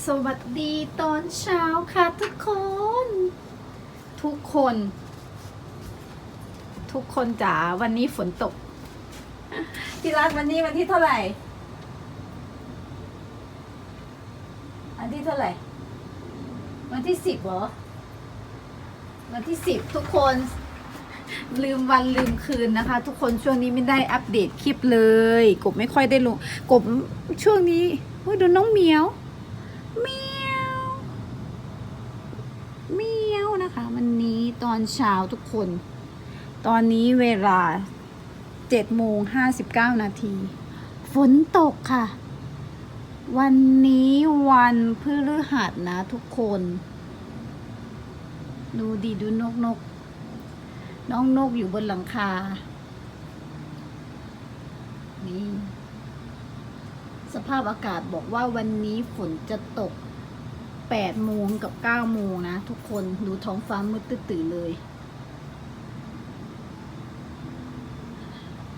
สวัสดีตอนเช้าค่ะทุกคน ทุกคน ทุกคนจ๋าวันนี้ฝนตกที่รักวันนี้วันที่เท่าไหร่วันที่เท่าไหร่ วันที่สิบเหรอ วันที่สิบทุกคน ลืมวันลืมคืนนะคะ ทุกคนช่วงนี้ไม่ได้อัปเดตคลิปเลย กบไม่ค่อยได้ลงกบช่วงนี้เฮ้ยดูน้องเหมียว เมียวเมียวนะคะ วันนี้ตอนเช้าทุกคน ตอนนี้เวลาเจ็ดโมงห้าสิบเก้านาทีฝนตกค่ะ วันนี้วันพฤหัสนะทุกคน ดูดีดูนกนก น้องนกอยู่บนหลังคา นี่ สภาพอากาศบอกว่าวันนี้ฝนจะตก8โมงกับ9โมงนะ ทุกคนดูท้องฟ้ามืดตื่นเลย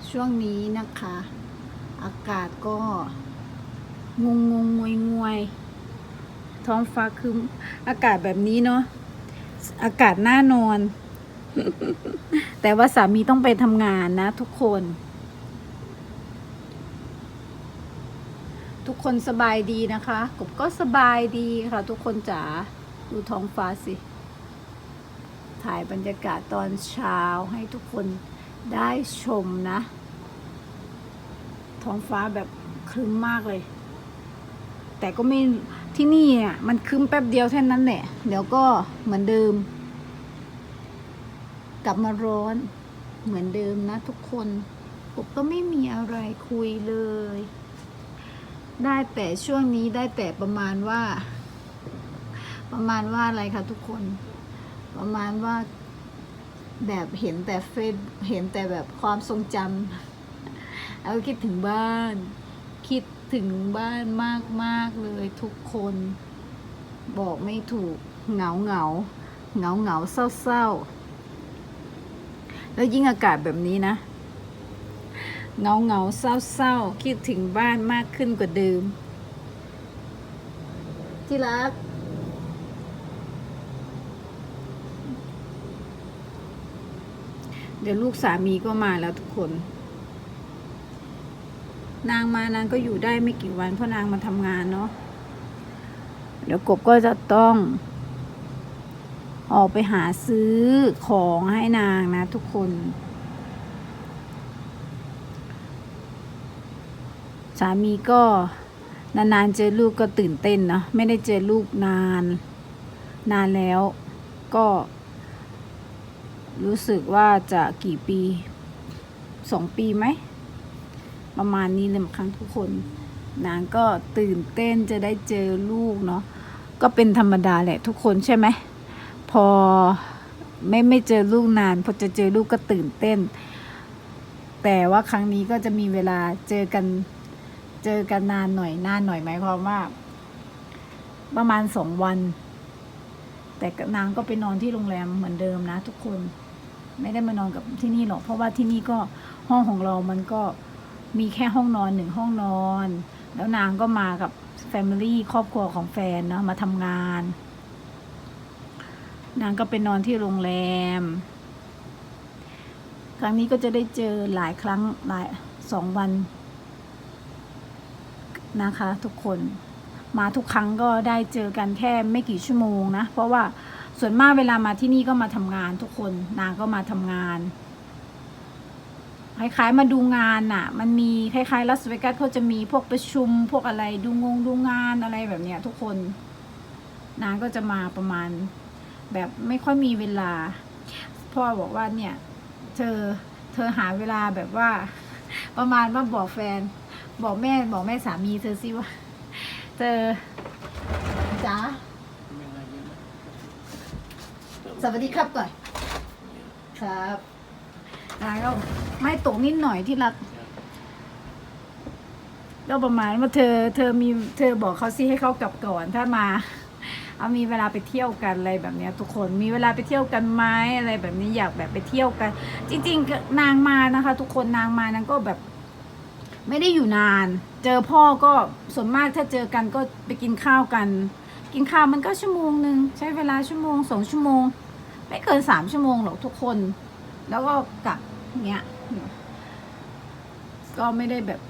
ช่วงนี้นะคะ อากาศก็งงงงวยงวยท้องฟ้าคืออากาศแบบนี้เนาะอากาศน่านอน แต่ว่าสามีต้องไปทำงานนะทุกคน ทุกคนสบายดีนะคะ กบก็สบายดีค่ะ ทุกคนจ๋าดูท้องฟ้าสิ ถ่ายบรรยากาศตอนเช้าให้ทุกคนได้ชมนะ ท้องฟ้าแบบครึ้มมากเลย แต่ก็ไม่ที่นี่อะมันครึ้มแป๊บเดียวแค่นั้นแหละ เดี๋ยวก็เหมือนเดิม กลับมาร้อนเหมือนเดิมนะทุกคนผมก็ไม่มีอะไรคุยเลย ได้แต่ช่วงนี้ได้แต่ประมาณว่า ประมาณว่าอะไรคะทุกคน ประมาณว่าแบบเห็นแต่เฟซเห็นแต่แบบความทรงจำแล้วคิดถึงบ้าน คิดถึงบ้านมากมากเลยทุกคน บอกไม่ถูกเหงาเหงาเหงาเหงาเศร้าเศร้าแล้วยิ่งอากาศแบบนี้นะ เงาเงาเศร้าเศร้าๆคิดถึงบ้านมากขึ้นกว่าเดิม ที่รัก เดี๋ยวลูกสามีก็มาแล้วทุกคน นางมานางก็อยู่ได้ไม่กี่วันเพราะนางมาทำงานเนาะเดี๋ยวกบก็จะต้อง ออกไปหาซื้อของให้นางนะทุกคน สามีก็นานๆเจอลูกก็ตื่นเต้นเนาะไม่ได้เจอลูกนาน นานแล้วก็ รู้สึกว่าจะกี่ปีสองปีไหม ประมาณนี้เลยครั้งทุกคน นางก็ตื่นเต้นจะได้เจอลูกเนาะก็เป็นธรรมดาแหละทุกคนใช่ไหม พอไม่ไม่เจอลูกนาน พอจะเจอลูกก็ตื่นเต้น แต่ว่าครั้งนี้ก็จะมีเวลาเจอกัน เจอกันนานหน่อยนานหน่อยไหมความว่า ประมาณสองวัน แต่นางก็ไปนอนที่โรงแรมเหมือนเดิมนะ ทุกคน ไม่ได้มานอนกับที่นี่หรอก เพราะว่าที่นี่ก็ห้องของเรามันก็มีแค่ห้องนอนหนึ่งห้องนอน แล้วนางก็มากับแฟมิลี่ครอบครัวของแฟนเนาะมาทำงาน นางก็ไปนอนที่โรงแรม ครั้งนี้ก็จะได้เจอหลายครั้งหลายสองวัน นะคะทุกคนมาทุกครั้งก็ได้เจอกันแค่ไม่กี่ชั่วโมงนะ เพราะว่าส่วนมากเวลามาที่นี่ก็มาทำงานทุกคนนางก็มาทำงานคล้ายๆมาดูงานน่ะ มันมีคล้ายๆลาสเวกัสเขาจะมีพวกประชุมพวกอะไรดูงงดูงานอะไรแบบเนี้ยทุกคน นางก็จะมาประมาณ แบบไม่ค่อยมีเวลา พ่อบอกว่าเนี่ย เธอเธอหาเวลาแบบว่า ประมาณว่าบอกแฟน บอกแม่บอกแม่สามีเธอสิว่าเธอจ๋าสวัสดีครับก่อนครับแล้วไม่ตกนิดหน่อยที่รักก็ประมาณว่าเธอเธอมีเธอบอกเขาสิให้เขากลับก่อนถ้ามา เอามีเวลาไปเที่ยวกันอะไรแบบเนี้ยทุกคนมีเวลาไปเที่ยวกันไหมอะไรแบบนี้อยากแบบไปเที่ยวกัน จริง ๆ นางมานะคะ ทุกคนนางมานางก็แบบ ไม่ได้อยู่นาน เจอพ่อก็ส่วนมากถ้าเจอกันก็ไปกินข้าวกัน กินข้าวมันก็ชั่วโมงหนึ่งใช้เวลาชั่วโมงสองชั่วโมง ไม่เกินสามชั่วโมงหรอกทุกคน แล้วก็กลับเงี้ยก็ไม่ได้แบบ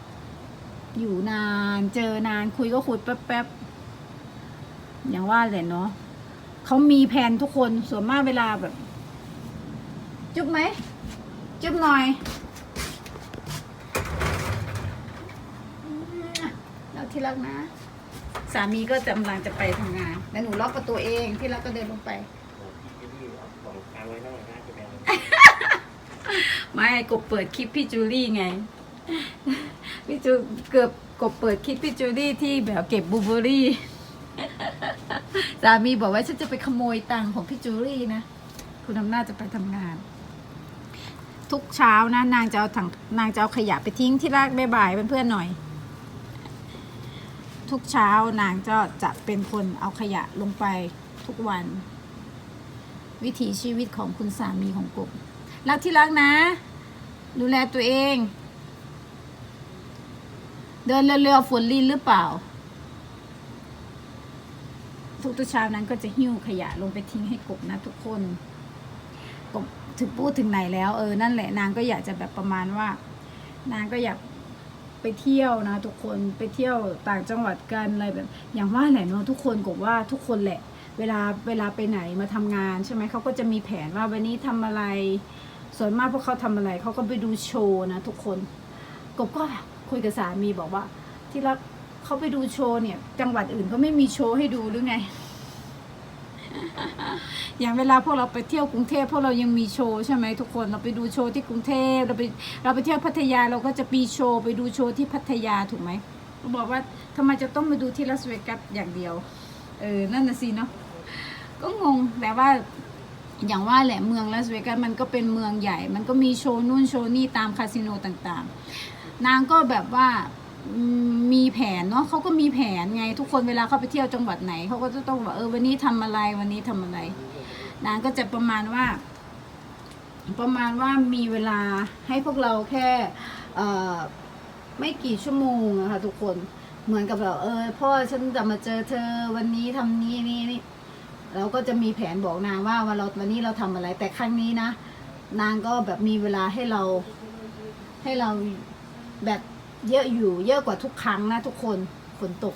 อยู่นาน เจอนานคุยก็คุยแป๊บๆอย่างว่าแหละเนาะเขามีแผนทุกคนส่วนมากเวลาแบบ จุ๊บไหม จุ๊บหน่อยแล้ว ที่รักนะ สามีก็กำลังจะไปทำงานแล้วหนูล็อกประตูเองที่รักก็เดินลงไป ไม่กบเปิดคลิปพี่จูลี่ไง พี่จูเกือบกบเปิดคลิปพี่จูลี่ที่แบบเก็บบลูเบอรี่ สามีบอกว่าฉันจะไปขโมยตังค์ของพี่จูลี่นะ คุณอำนาจจะไปทำงาน ทุกเช้านะ นางจะเอาถังนางจะเอาขยะไปทิ้งที่รากบ่ายๆเพื่อนๆหน่อย ทุกเช้านางจะจะเป็นคนเอาขยะลงไปทุกวัน วิถีชีวิตของคุณสามีของกบรักที่รักนะ ดูแลตัวเอง เดินเร็วๆฝนลินหรือเปล่า ทุกๆเช้านั้นก็จะหิ้วขยะลงไปทิ้งให้กบนะทุกคนกบถึงพูดถึงไหนแล้ว เออนั่นแหละนางก็อยากจะแบบประมาณว่า นางก็อยาก ไปเที่ยวนะทุกคนไปเที่ยวต่างจังหวัดกันอะไรแบบ อย่างว่าแหละเนาะทุกคนกบว่าทุกคนแหละ เวลาเวลาไปไหนมาทำงานใช่ไหมเขาก็จะมีแผนว่าวันนี้ทำอะไร ส่วนมากพวกเขาทำอะไรเขาก็ไปดูโชว์นะทุกคนกบก็คุยกับสามีบอกว่า ที่รักเขาไปดูโชว์เนี่ย จังหวัดอื่นเขาไม่มีโชว์ให้ดูหรือไง อย่างเวลาพวกเราไปเที่ยวกรุงเทพพวกเรายังมีโชว์ใช่ไหมทุกคนเราไปดูโชว์ที่กรุงเทพเราไปเราไปเที่ยวพัทยาเราก็จะมีโชว์ไปดูโชว์ที่พัทยาถูกไหมเขาบอกว่าทำไมจะต้องมาดูที่ลาสเวกัสอย่างเดียวเออนั่นน่ะสิเนาะก็งงแต่ว่าอย่างว่าแหละเมืองลาสเวกัสมันก็เป็นเมืองใหญ่ มันก็มีโชว์นู่นโชว์นี่ตามคาสิโนต่างๆ นางก็แบบว่า มีแผนเนาะเขาก็มีแผนไง ทุกคนเวลาเขาไปเที่ยวจังหวัดไหนเขาก็จะต้องบอกเออวันนี้ทำอะไรวันนี้ทำอะไรนางก็จะประมาณว่า ประมาณว่ามีเวลาให้พวกเราแค่ไม่กี่ชั่วโมงอะค่ะทุกคนเหมือนกับแบบเออพ่อฉันจะมาเจอเธอวันนี้ทำนี้นี่นี่เราก็จะมีแผนบอกนางว่าวันเราวันนี้เราทำอะไร แต่ครั้งนี้นะนางก็แบบมีเวลาให้เราให้เราแบบ เยอะอยู่ เยอะกว่าทุกครั้งนะทุกคนฝนตก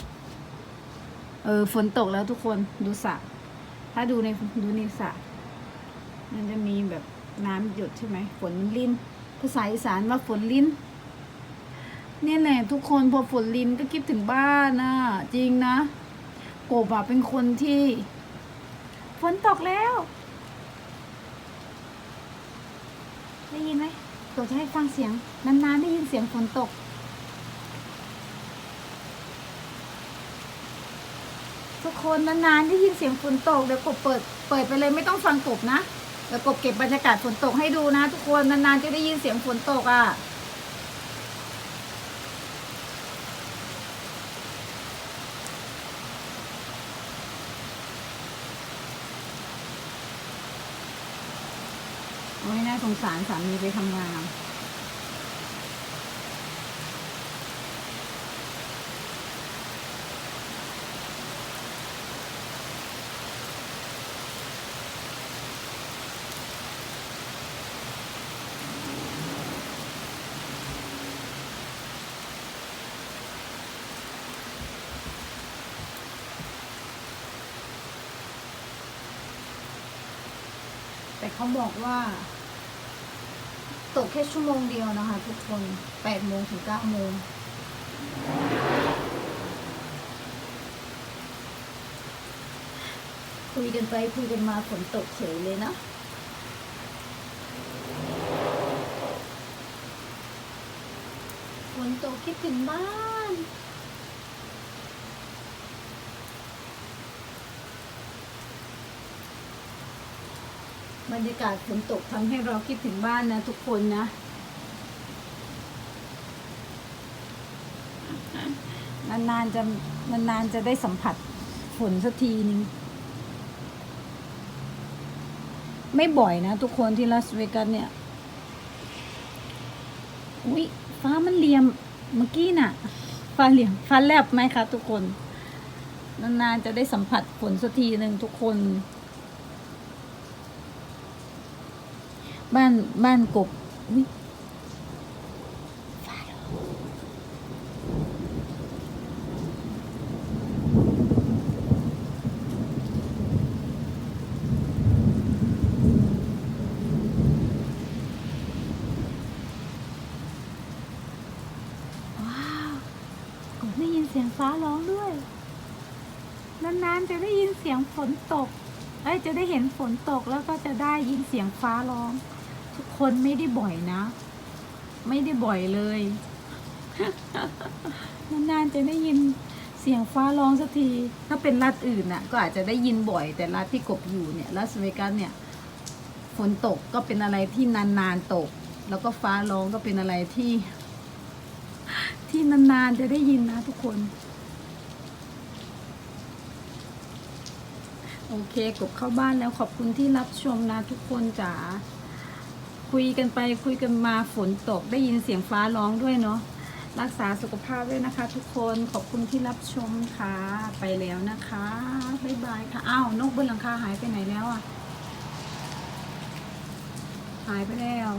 เออฝนตกแล้วทุกคนดูสระถ้าดูในดูในสระมันจะมีแบบน้ำหยดใช่ไหมฝนมันลิ้นภาษาอีสานว่าฝนลิ้น เนี่ยแหละทุกคนพอฝนลิ้นก็คิดถึงบ้านนะจริงนะโกบอะเป็นคนที่ฝนตกแล้ว ได้ยินไหมเดี๋ยวจะให้ฟังเสียงนานๆได้ยินเสียงฝนตก ทุกคนนานๆได้ยินเสียงฝนตกเดี๋ยวกบเปิดเปิดไปเลยไม่ต้องฟังกบนะเดี๋ยวกบเก็บบรรยากาศฝนตกให้ดูนะ ทุกคนนานๆจะได้ยินเสียงฝนตกอะโอ้ยน่าสงสารสามีไปทำงาน เขาบอกว่า ตกแค่ชั่วโมงเดียวนะคะ ทุกคนแปดโมงถึงเก้าโมงคุยกันไปคุยกันมาฝนตกเฉยเลยนะฝนตกคิดถึงบ้าน บรรยากาศฝนตกทำให้เราคิดถึงบ้านนะทุกคนนะ นานๆจะนานๆจะได้สัมผัสฝนสักทีนึง ไม่บ่อยนะ ทุกคนที่ลาสเวกัสเนี่ย อุ้ยฟ้ามันเหลี่ยมเมื่อกี้น่ะ ฟ้าเหลี่ยมฟ้าแลบไหมคะทุกคน นานๆจะได้สัมผัสฝนสักทีหนึ่งทุกคน บ้านบ้านกบอุ๊ยฟาร้องว้าวกบได้ยินเสียงฟ้าร้องด้วย นานๆจะได้ยินเสียงฝนตก เอ้ย จะได้เห็นฝนตกแล้วก็จะได้ยินเสียงฟ้าร้อง คนไม่ได้บ่อยนะ ไม่ได้บ่อยเลยนานๆจะได้ยินเสียงฟ้าร้องสักที ถ้าเป็นรัฐอื่นน่ะ ก็อาจจะได้ยินบ่อย แต่รัฐที่กบอยู่เนี่ยรัสเวกัสเนี่ยฝนตกก็เป็นอะไรที่นานๆตก แล้วก็ฟ้าร้องก็เป็นอะไรที่ ที่นานๆจะได้ยินนะทุกคน โอเคกบเข้าบ้านแล้วขอบคุณที่รับชมนะทุกคนจ๋า คุยกันไปคุยกันมาฝนตกได้ยินเสียงฟ้าร้องด้วยเนาะรักษาสุขภาพด้วยนะคะ ทุกคนขอบคุณที่รับชมค่ะ ไปแล้วนะคะบ๊ายบายค่ะอ้าวนกบนหลังคาหายไปไหนแล้วอะหายไปแล้ว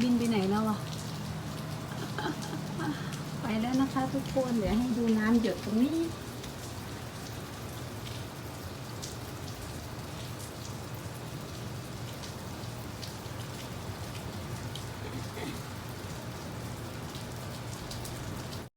บินไปไหนแล้วอะไปแล้วนะคะ ทุกคนเดี๋ยวให้ดูน้ำหยดตรงนี้